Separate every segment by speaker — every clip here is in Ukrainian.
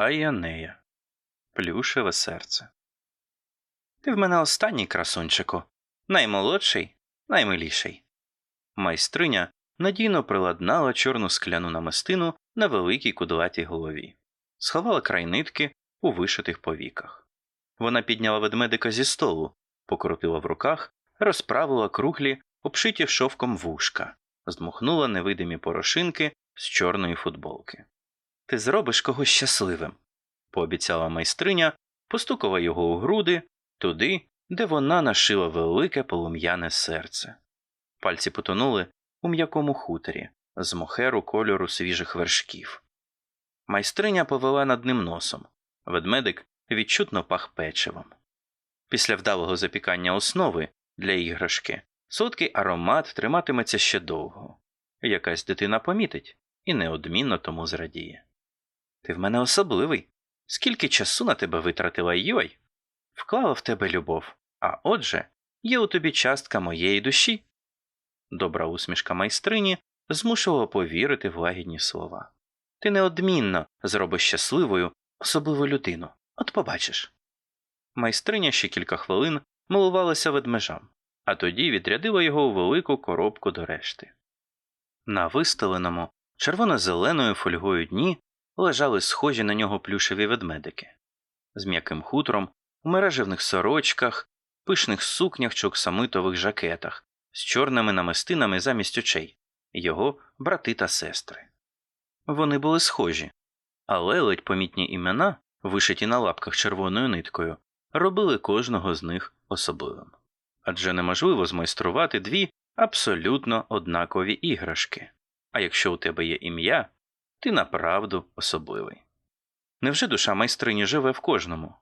Speaker 1: Айонея. Плюшеве серце. Ти в мене останній красунчику, наймолодший, наймиліший. Майстриня надійно приладнала чорну скляну намистину на великій кудлатій голові, сховала край нитки у вишитих повіках. Вона підняла ведмедика зі столу, покрутила в руках, розправила круглі, обшиті шовком вушка, здмухнула невидимі порошинки з чорної футболки. Ти зробиш когось щасливим, пообіцяла майстриня, постукала його у груди туди, де вона нашила велике полум'яне серце. Пальці потонули у м'якому хуторі з мохеру кольору свіжих вершків. Майстриня повела над ним носом. Ведмедик відчутно пах печивом. Після вдалого запікання основи для іграшки солодкий аромат триматиметься ще довго. Якась дитина помітить і неодмінно тому зрадіє. Ти в мене особливий. Скільки часу на тебе витратила Йой? Вклала в тебе любов, а отже, є у тобі частка моєї душі. Добра усмішка майстрині змушувала повірити в лагідні слова. Ти неодмінно зробиш щасливою особливу людину. От побачиш. Майстриня ще кілька хвилин милувалася ведмежам, а тоді відрядила його у велику коробку до решти. На вистеленому червоно-зеленою фольгою дні лежали схожі на нього плюшеві ведмедики з м'яким хутром, у мережевних сорочках, пишних сукнях чи оксамитових жакетах, з чорними намистинами замість очей, його брати та сестри. Вони були схожі, але ледь помітні імена, вишиті на лапках червоною ниткою, робили кожного з них особливим. Адже неможливо змайструвати дві абсолютно однакові іграшки. А якщо у тебе є ім'я, ти направду особливий. Невже душа майстрині живе в кожному?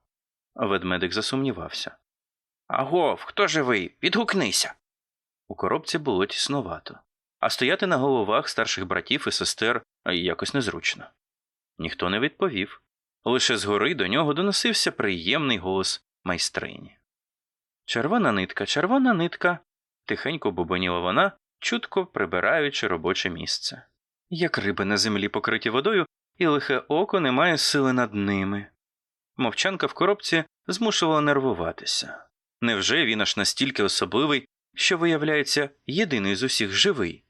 Speaker 1: Ведмедик засумнівався. Агов, хто живий? Відгукнися. У коробці було тіснувато, а стояти на головах старших братів і сестер якось незручно. Ніхто не відповів, лише згори до нього доносився приємний голос майстрині. Червона нитка, червона нитка. тихенько бубоніла вона, чутко прибираючи робоче місце. Як риби на землі покриті водою, і лихе око не має сили над ними. Мовчанка в коробці змушувала нервуватися. Невже він аж настільки особливий, що виявляється єдиний з усіх живий?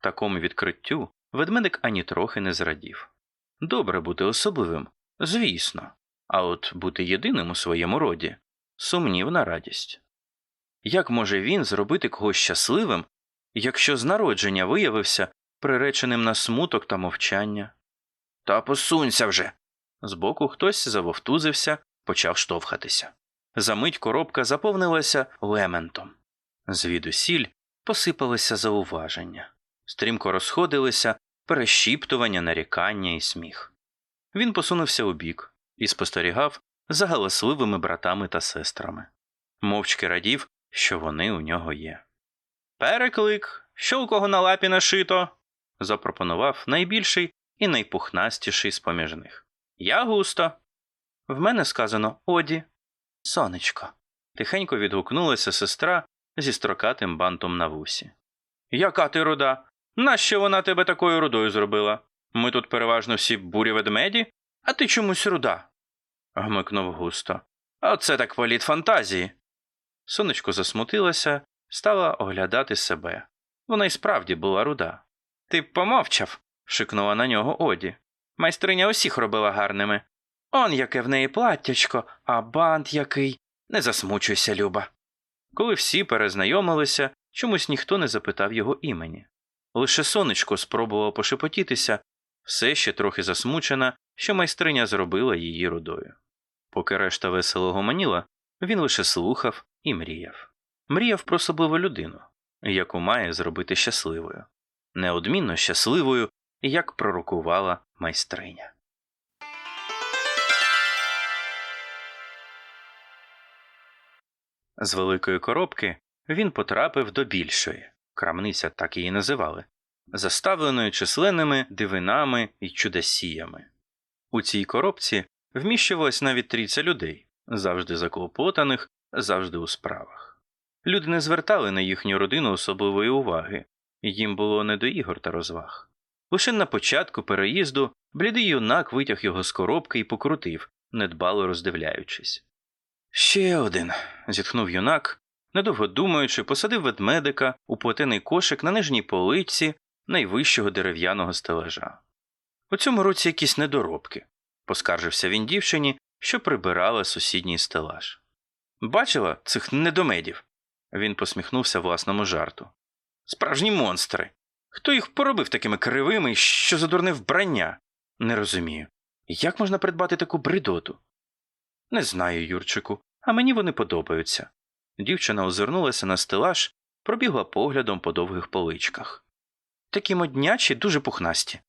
Speaker 1: Такому відкриттю ведмедик ані трохи не зрадів. Добре бути особливим, звісно, а от бути єдиним у своєму роді сумнівна радість. Як може він зробити когось щасливим, якщо з народження виявився приреченим на смуток та мовчання? Та посунься вже. Збоку хтось завовтузився, почав штовхатися. Замить коробка заповнилася лементом. Звідусіль посипалися зауваження, стрімко розходилися перешіптування, нарікання і сміх. Він посунувся у бік і спостерігав за галасливими братами та сестрами, мовчки радів, що вони у нього є. Переклик, що у кого на лапі нашито? Запропонував найбільший і найпухнастіший з поміж них. Я густо. В мене сказано Оді. Сонечко. Тихенько відгукнулася сестра зі строкатим бантом на вусі. Яка ти руда? Нащо вона тебе такою рудою зробила? Ми тут переважно всі бурі ведмеді, а ти чомусь руда. гмикнув густо. Оце так політ фантазії. Сонечко засмутилася, стала оглядати себе. Вона й справді була руда. Ти б помовчав, шикнула на нього Оді. Майстриня усіх робила гарними. Он яке в неї платтячко, а бант який. Не засмучуйся, Люба. Коли всі перезнайомилися, чомусь ніхто не запитав його імені. Лише сонечко спробувало пошепотітися, все ще трохи засмучена, що майстриня зробила її рудою. Поки решта весело гомоніла, він лише слухав і мріяв. Мріяв про особливу людину, яку має зробити щасливою, неодмінно щасливою, як пророкувала майстриня. З великої коробки він потрапив до більшої крамниця так її називали, заставленої численними дивинами і чудесіями. У цій коробці вміщувалось навіть трійця людей, завжди заклопотаних, завжди у справах. Люди не звертали на їхню родину особливої уваги, їм було не до ігор та розваг. Лише на початку переїзду блідий юнак витяг його з коробки і покрутив, недбало роздивляючись. Ще один. зітхнув юнак, недовго думаючи, посадив ведмедика у плетений кошик на нижній полиці найвищого дерев'яного стележа. У цьому році якісь недоробки, поскаржився він дівчині, що прибирала сусідній стелаж. Бачила цих недомедів? Він посміхнувся власному жарту. Справжні монстри. Хто їх поробив такими кривими, що за дурне вбрання? Не розумію. Як можна придбати таку бредоту? Не знаю, Юрчику, а мені вони подобаються. Дівчина озирнулася на стелаж, пробігла поглядом по довгих поличках. Такі моднячі, дуже пухнасті.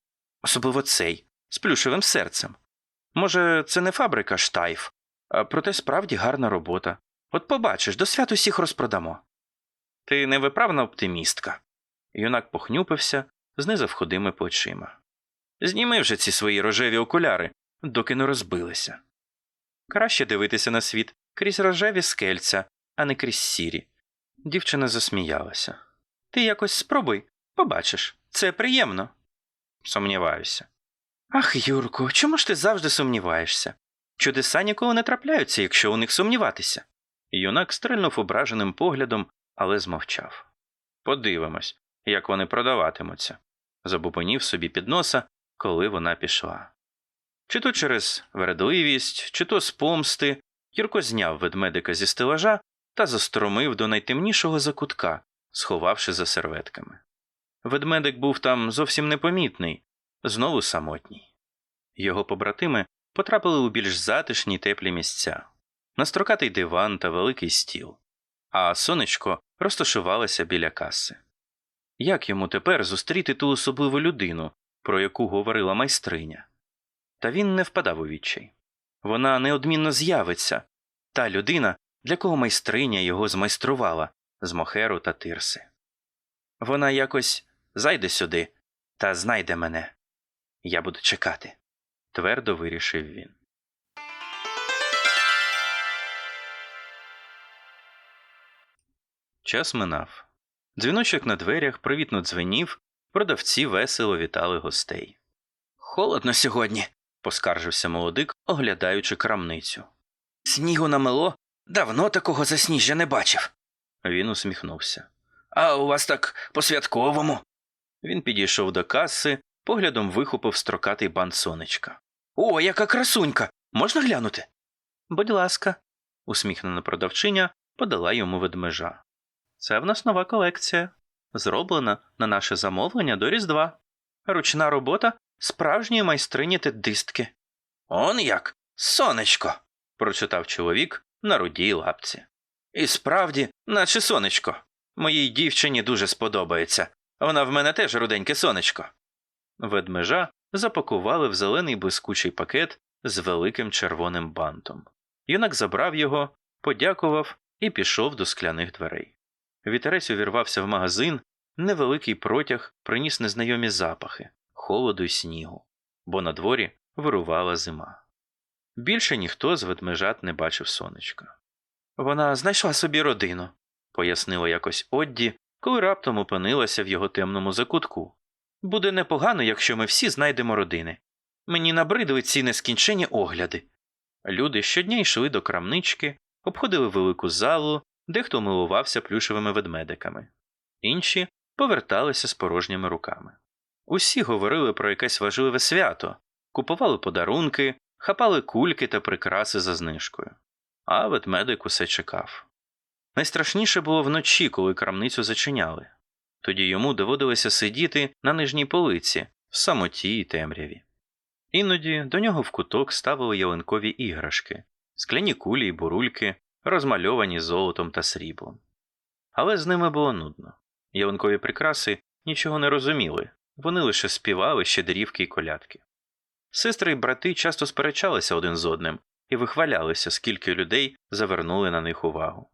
Speaker 1: Особливо цей, з плюшевим серцем. Може, це не фабрика штайф, а проте справді гарна робота. От побачиш, до свят усіх розпродамо. Ти невиправна оптимістка. Юнак похнюпився, знизав ходими плечима. Зніми вже ці свої рожеві окуляри, доки не розбилися. Краще дивитися на світ крізь рожеві скельця, а не крізь сірі. Дівчина засміялася. Ти якось спробуй, побачиш, це приємно. Сумніваюся. Ах, Юрку, чому ж ти завжди сумніваєшся? Чудеса ніколи не трапляються, якщо у них сумніватися. Юнак стрельнув ображеним поглядом, але змовчав. Подивимось, як вони продаватимуться, забубонів собі під носа, коли вона пішла. Чи то через вередливість, чи то з помсти, Юрко зняв ведмедика зі стелажа та застромив до найтемнішого закутка, сховавши за серветками. Ведмедик був там зовсім непомітний, знову самотній. Його побратими потрапили у більш затишні теплі місця на строкатий диван та великий стіл, а сонечко розташувалося біля каси. Як йому тепер зустріти ту особливу людину, про яку говорила майстриня? Та він не впадав у відчай. Вона неодмінно з'явиться та людина, для кого майстриня його змайструвала з мохеру та тирси. Вона якось зайде сюди та знайде мене. Я буду чекати, твердо вирішив він. Час минав. Дзвіночок на дверях привітно дзвенів, продавці весело вітали гостей. Холодно сьогодні, поскаржився молодик, оглядаючи крамницю. Снігу намело, давно такого засніжжя не бачив. Він усміхнувся. А у вас так по святковому. Він підійшов до каси, поглядом вихопив строкатий бант сонечка. О, яка красунька! Можна глянути? Будь ласка, усміхнена продавчиня подала йому ведмежа. Це в нас нова колекція, зроблена на наше замовлення до Різдва. Ручна робота справжньої майстрині тедистки. Он як, сонечко. прочитав чоловік на рудій лапці. І справді, наче сонечко. Моїй дівчині дуже сподобається. Вона в мене теж руденьке сонечко. Ведмежа запакували в зелений блискучий пакет з великим червоним бантом. Юнак забрав його, подякував і пішов до скляних дверей. Вітерець увірвався в магазин, невеликий протяг приніс незнайомі запахи, холоду й снігу, бо на дворі вирувала зима. Більше ніхто з ведмежат не бачив сонечка. Вона знайшла собі родину, пояснила якось Одді, коли раптом опинилася в його темному закутку. Буде непогано, якщо ми всі знайдемо родини. Мені набридли ці нескінчені огляди. Люди щодня йшли до крамнички, обходили велику залу, дехто милувався плюшевими ведмедиками, інші поверталися з порожніми руками. Усі говорили про якесь важливе свято, купували подарунки, хапали кульки та прикраси за знижкою. А ведмедик усе чекав. Найстрашніше було вночі, коли крамницю зачиняли. Тоді йому доводилося сидіти на нижній полиці, в самоті й темряві. Іноді до нього в куток ставили ялинкові іграшки, скляні кулі й бурульки, розмальовані золотом та сріблом. Але з ними було нудно. Ялинкові прикраси нічого не розуміли, вони лише співали щедрівки й колядки. Сестри й брати часто сперечалися один з одним і вихвалялися, скільки людей завернули на них увагу.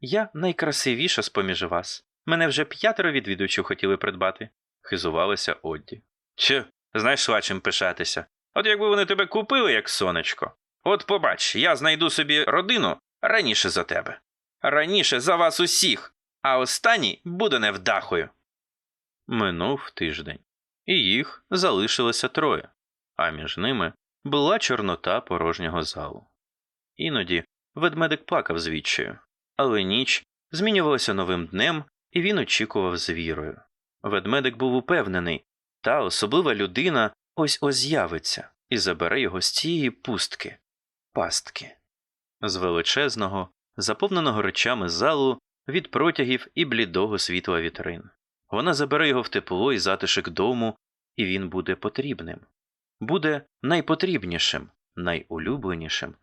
Speaker 1: Я найкрасивіша з поміж вас. Мене вже п'ятеро відвідувачів хотіли придбати, хизувалася Одді. Чи, знайшла чим пишатися. От якби вони тебе купили, як сонечко. От побач, я знайду собі родину раніше за тебе. Раніше за вас усіх, а останній буде невдахою. Минув тиждень. і їх залишилося троє, а між ними була чорнота порожнього залу. Іноді ведмедик плакав з але ніч змінювалася новим днем, і він очікував з вірою. Ведмедик був упевнений, та особлива людина ось ось з'явиться і забере його з цієї пустки, пастки. З величезного, заповненого речами залу від протягів і блідого світла вітрин. Вона забере його в тепло і затишок дому, і він буде потрібним. Буде найпотрібнішим, найулюбленішим,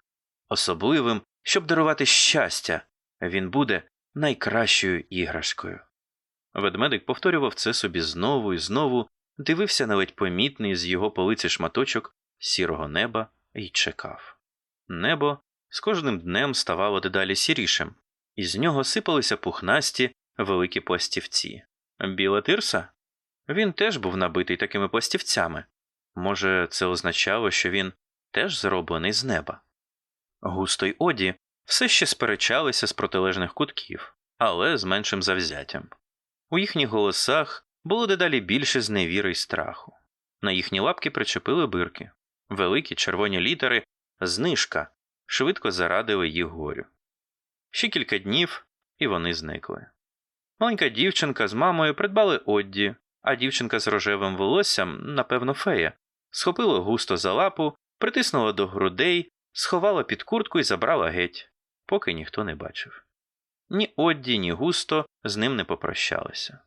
Speaker 1: особливим, щоб дарувати щастя. Він буде найкращою іграшкою. Ведмедик повторював це собі знову і знову, дивився на ледь помітний з його полиці шматочок сірого неба і чекав. Небо з кожним днем ставало дедалі сірішим, і з нього сипалися пухнасті великі пластівці. Біла тирса? Він теж був набитий такими пластівцями. Може, це означало, що він теж зроблений з неба. Густо й оді все ще сперечалися з протилежних кутків, але з меншим завзяттям. У їхніх голосах було дедалі більше зневіри й страху. На їхні лапки причепили бирки. Великі червоні літери знижка швидко зарадили їх горю. Ще кілька днів, і вони зникли. Маленька дівчинка з мамою придбали одді, а дівчинка з рожевим волоссям, напевно, фея, схопила густо за лапу, притиснула до грудей, сховала під куртку і забрала геть, поки ніхто не бачив. Ні Одді, ні густо з ним не попрощалися.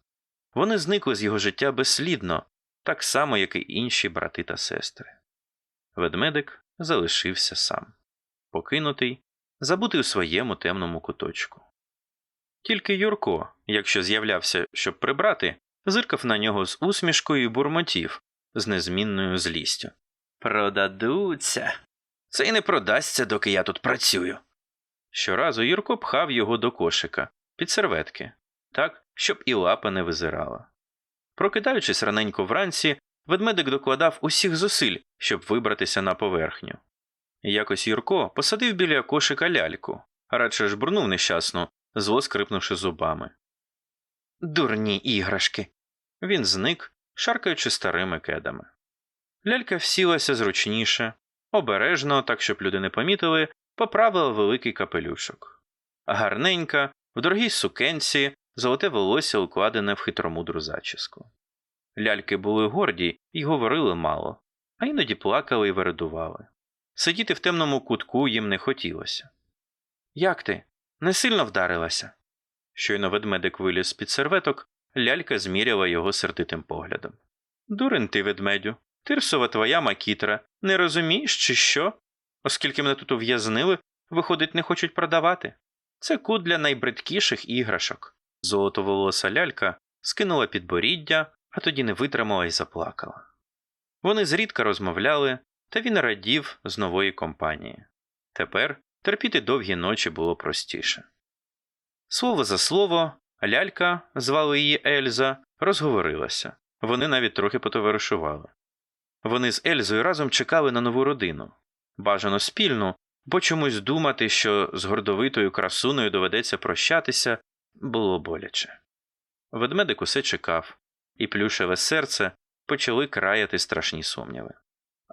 Speaker 1: Вони зникли з його життя безслідно, так само, як і інші брати та сестри. Ведмедик залишився сам, покинутий, забутий у своєму темному куточку. Тільки Юрко, якщо з'являвся, щоб прибрати, зиркав на нього з усмішкою і бурмотів, з незмінною злістю. Продадуться. Це й не продасться, доки я тут працюю. Щоразу Юрко пхав його до кошика під серветки, так, щоб і лапа не визирала. Прокидаючись раненько вранці, ведмедик докладав усіх зусиль, щоб вибратися на поверхню. Якось Юрко посадив біля кошика ляльку, а радше ж бурнув нещасно, зло скрипнувши зубами. Дурні іграшки. Він зник, шаркаючи старими кедами. Лялька всілася зручніше, обережно, так щоб люди не помітили, поправила великий капелюшок. Гарненька, в дорогій сукенці, золоте волосся укладене в хитромудру зачіску. Ляльки були горді і говорили мало, а іноді плакали і вередували. Сидіти в темному кутку їм не хотілося. Як ти? Не сильно вдарилася? Щойно ведмедик виліз з під серветок, лялька зміряла його сердитим поглядом. Дурень ти, ведмедю, тирсова твоя макітра, не розумієш, чи що? Оскільки мене тут ув'язнили, виходить, не хочуть продавати. Це кут для найбридкіших іграшок. Золотоволоса лялька скинула підборіддя, а тоді не витримала і заплакала. Вони зрідка розмовляли, та він радів з нової компанії. Тепер терпіти довгі ночі було простіше. Слово за слово, лялька, звали її Ельза, розговорилася. Вони навіть трохи потоваришували. Вони з Ельзою разом чекали на нову родину бажано спільну, бо чомусь думати, що з гордовитою красуною доведеться прощатися, було боляче. Ведмедик усе чекав, і плюшеве серце почали краяти страшні сумніви.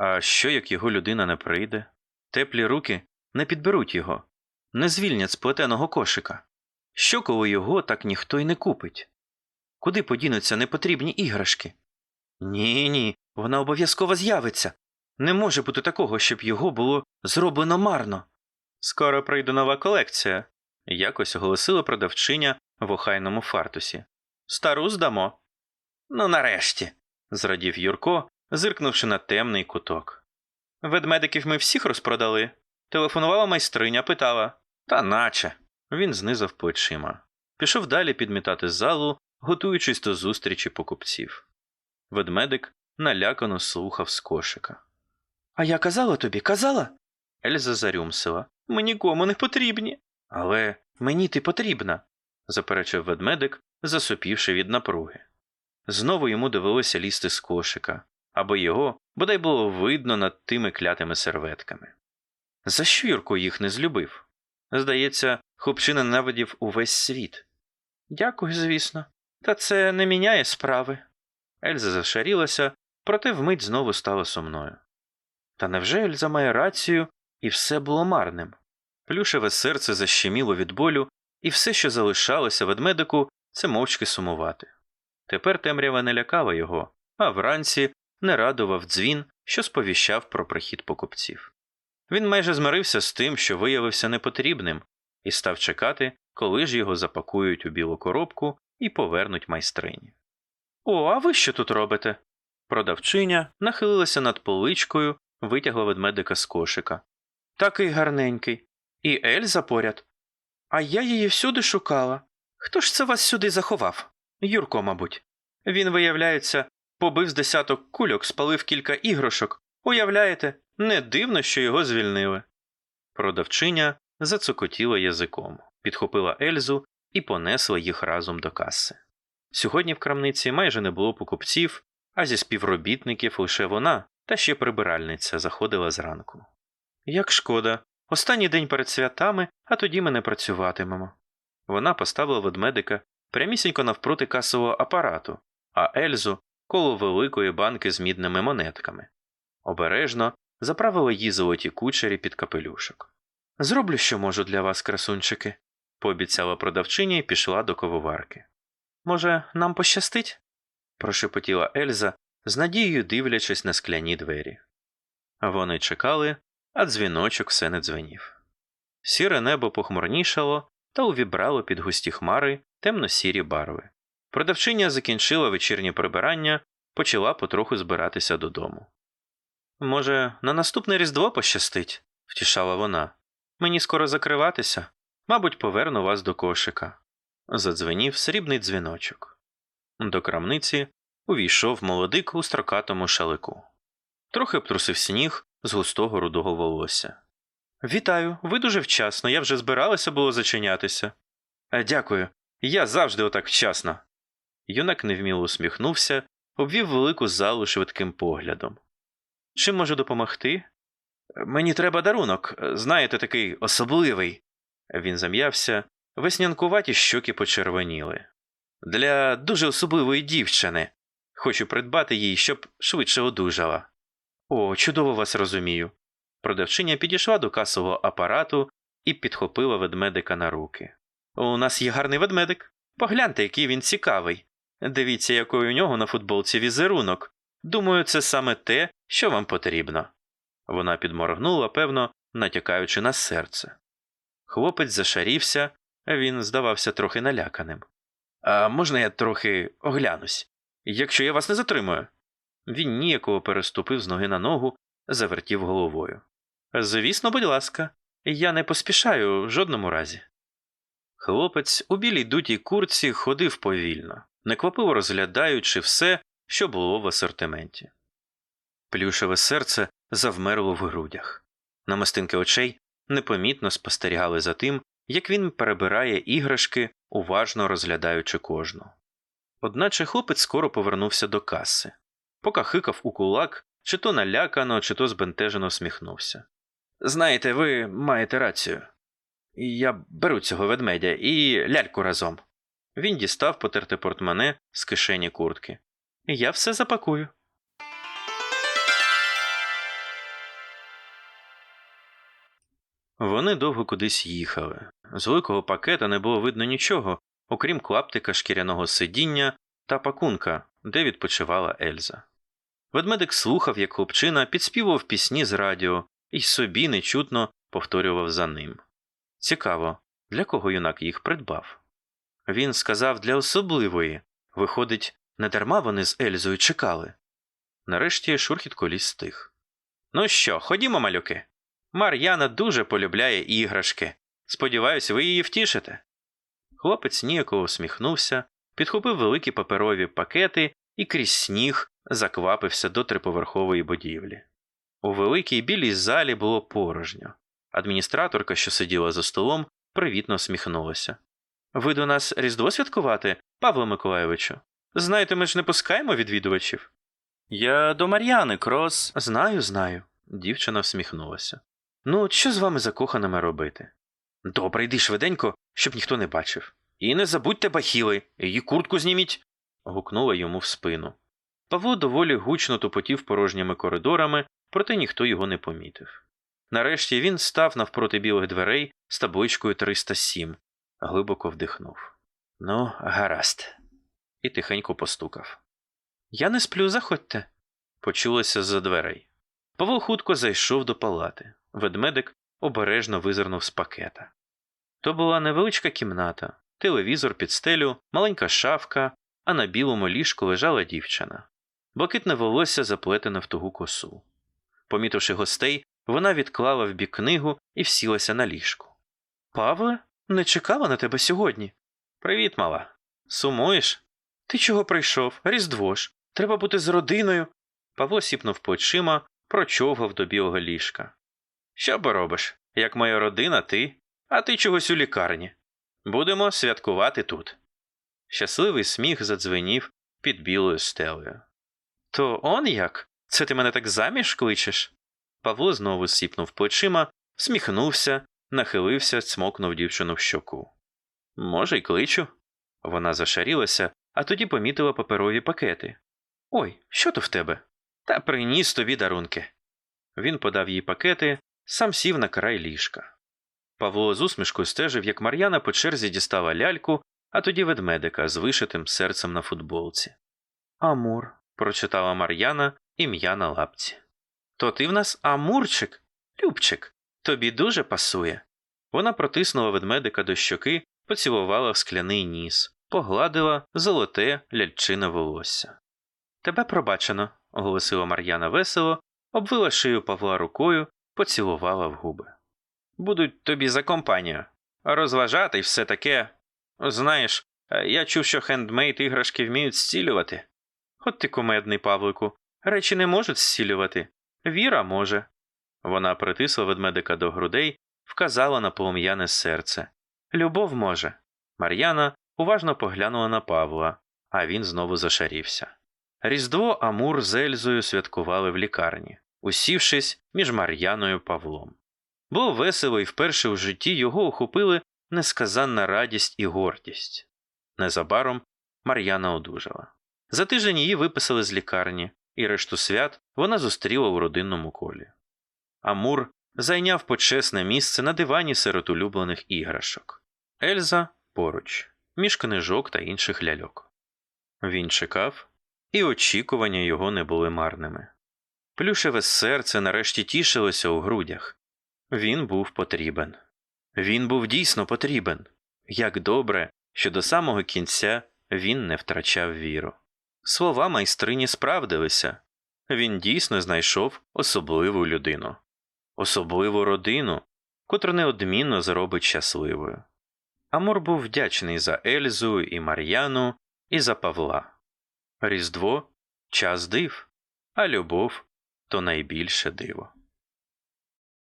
Speaker 1: А що як його людина не прийде? Теплі руки не підберуть його, не звільнять з плетеного кошика. Що коли його так ніхто й не купить? Куди подінуться непотрібні іграшки? Ні, ні, вона обов'язково з'явиться. Не може бути такого, щоб його було зроблено марно. Скоро прийде нова колекція, якось оголосила продавчиня в охайному фартусі. Стару здамо. Ну, нарешті, зрадів Юрко, зиркнувши на темний куток. Ведмедиків ми всіх розпродали. Телефонувала майстриня, питала. Та наче. Він знизав плечима. Пішов далі підмітати залу, готуючись до зустрічі покупців. Ведмедик налякано слухав з кошика. А я казала тобі, казала? Ельза зарюмсила. Ми нікому не потрібні. Але мені ти потрібна, заперечив ведмедик, засопівши від напруги. Знову йому довелося лізти з кошика, або його бодай було видно над тими клятими серветками. За що Юрко їх не злюбив? Здається, хлопчина ненавидів увесь світ. Дякую, звісно, та це не міняє справи. Ельза зашарілася, проте вмить знову стала сумною. Та невже Ельза має рацію, і все було марним? Плюшеве серце защеміло від болю, і все, що залишалося ведмедику, це мовчки сумувати. Тепер темрява не лякала його, а вранці не радував дзвін, що сповіщав про прихід покупців. Він майже змирився з тим, що виявився непотрібним, і став чекати, коли ж його запакують у білу коробку і повернуть майстрині. О, а ви що тут робите? Продавчиня нахилилася над поличкою, витягла ведмедика з кошика. Такий гарненький. І Ельза поряд. А я її всюди шукала. Хто ж це вас сюди заховав? Юрко, мабуть. Він, виявляється, побив з десяток кульок, спалив кілька іграшок. Уявляєте, не дивно, що його звільнили. Продавчиня зацокотіла язиком, підхопила Ельзу і понесла їх разом до каси. Сьогодні в крамниці майже не було покупців, а зі співробітників лише вона та ще прибиральниця заходила зранку. Як шкода, останній день перед святами, а тоді ми не працюватимемо. Вона поставила ведмедика прямісінько навпроти касового апарату, а Ельзу коло великої банки з мідними монетками. Обережно заправила їй золоті кучері під капелюшок. Зроблю, що можу для вас, красунчики, пообіцяла продавчиня і пішла до кововарки. Може, нам пощастить? прошепотіла Ельза, з надією дивлячись на скляні двері. Вони чекали, а дзвіночок все не дзвенів. Сіре небо похмурнішало та увібрало під густі хмари темно-сірі барви. Продавчиня закінчила вечірнє прибирання, почала потроху збиратися додому. Може, на наступне різдво пощастить, втішала вона. Мені скоро закриватися, мабуть, поверну вас до кошика. Задзвенів срібний дзвіночок. До крамниці увійшов молодик у строкатому шалику. Трохи обтрусив сніг з густого рудого волосся. Вітаю, ви дуже вчасно, я вже збиралася було зачинятися. «Е, Дякую, я завжди отак вчасно. Юнак невміло усміхнувся, обвів велику залу швидким поглядом. Чим можу допомогти? Мені треба дарунок, знаєте, такий особливий. Він зам'явся, веснянкуваті щоки почервоніли. Для дуже особливої дівчини. Хочу придбати їй, щоб швидше одужала. О, чудово вас розумію. Продавчиня підійшла до касового апарату і підхопила ведмедика на руки. У нас є гарний ведмедик. Погляньте, який він цікавий. Дивіться, який у нього на футболці візерунок. Думаю, це саме те, що вам потрібно. Вона підморгнула, певно, натякаючи на серце. Хлопець зашарівся, він здавався трохи наляканим. А можна я трохи оглянусь, якщо я вас не затримую? Він ніяково переступив з ноги на ногу, завертів головою. Звісно, будь ласка, я не поспішаю в жодному разі. Хлопець у білій дутій курці ходив повільно, неквапиво розглядаючи все, що було в асортименті. Плюшеве серце завмерло в грудях. Намистинки очей непомітно спостерігали за тим, як він перебирає іграшки, уважно розглядаючи кожну. Одначе хлопець скоро повернувся до каси, покахикав у кулак, чи то налякано, чи то збентежено сміхнувся. Знаєте, ви маєте рацію. Я беру цього ведмедя і ляльку разом. Він дістав потерте портмоне з кишені куртки. Я все запакую. Вони довго кудись їхали. З великого пакета не було видно нічого, окрім клаптика шкіряного сидіння та пакунка, де відпочивала Ельза. Ведмедик слухав, як хлопчина підспівував пісні з радіо і собі нечутно повторював за ним. Цікаво, для кого юнак їх придбав. Він сказав для особливої виходить, недарма вони з Ельзою чекали. Нарешті шурхіт коліс стих. Ну що, ходімо, малюки. Мар'яна дуже полюбляє іграшки. Сподіваюсь, ви її втішите. Хлопець ніяково всміхнувся, підхопив великі паперові пакети і крізь сніг заквапився до триповерхової будівлі. У великій білій залі було порожньо. Адміністраторка, що сиділа за столом, привітно всміхнулася. Ви до нас Різдво святкувати, Павло Миколайовичу? Знаєте, ми ж не пускаємо відвідувачів. Я до Мар'яни, Крос. Знаю, знаю. Дівчина всміхнулася. Ну, що з вами закоханими робити? Добре, йди швиденько, щоб ніхто не бачив. І не забудьте бахіли, її куртку зніміть. гукнула йому в спину. Павло доволі гучно тупотів порожніми коридорами, проте ніхто його не помітив. Нарешті він став навпроти білих дверей з табличкою 307, глибоко вдихнув. Ну, гаразд. І тихенько постукав. Я не сплю, заходьте. Почулося з-за дверей. Павло хутко зайшов до палати. Ведмедик обережно визирнув з пакета. То була невеличка кімната, телевізор під стелю, маленька шафка, а на білому ліжку лежала дівчина. Блакитне волосся заплетене в тугу косу. Помітивши гостей, вона відклала в бік книгу і всілася на ліжку. Павле, не чекала на тебе сьогодні. Привіт, мала. Сумуєш? Ти чого прийшов? Різдво ж. Треба бути з родиною. Павло сіпнув плечима, прочовгав до білого ліжка. Що б робиш? Як моя родина, ти, а ти чогось у лікарні. Будемо святкувати тут. Щасливий сміх задзвенів під білою стелею. То он як? Це ти мене так заміж кличеш? Павло знову сіпнув плечима, всміхнувся, нахилився, цмокнув дівчину в щоку. Може, й кличу. Вона зашарілася, а тоді помітила паперові пакети. Ой, що то в тебе? Та приніс тобі дарунки. Він подав їй пакети, сам сів на край ліжка. Павло з усмішкою стежив, як Мар'яна по черзі дістала ляльку, а тоді ведмедика з вишитим серцем на футболці. Амур, прочитала Мар'яна ім'я на лапці. То ти в нас Амурчик, Любчик, тобі дуже пасує. Вона протиснула ведмедика до щоки, поцілувала в скляний ніс, погладила золоте ляльчине волосся. Тебе пробачено, оголосила Мар'яна весело, обвила шию Павла рукою, поцілувала в губи. Будуть тобі за компанію. Розважати й все таке. Знаєш, я чув, що хендмейд іграшки вміють зцілювати. От ти кумедний, Павлику. Речі не можуть зцілювати. Віра може. Вона притисла ведмедика до грудей, вказала на полум'яне серце. Любов може. Мар'яна уважно поглянула на Павла, а він знову зашарівся. Різдво Амур з Ельзою святкували в лікарні, усівшись між Мар'яною Павлом. Було весело, і вперше в житті його охопили несказанна радість і гордість. Незабаром Мар'яна одужала. За тиждень її виписали з лікарні, і решту свят вона зустріла у родинному колі. Амур зайняв почесне місце на дивані серед улюблених іграшок. Ельза поруч, між книжок та інших ляльок. Він чекав, і очікування його не були марними. Плюшеве серце нарешті тішилося у грудях. Він був потрібен. Він був дійсно потрібен. Як добре, що до самого кінця він не втрачав віру. Слова майстрині справдилися він дійсно знайшов особливу людину, особливу родину, котру неодмінно зробить щасливою. Амур був вдячний за Ельзу і Мар'яну, і за Павла. Різдво час див, а любов то найбільше диво.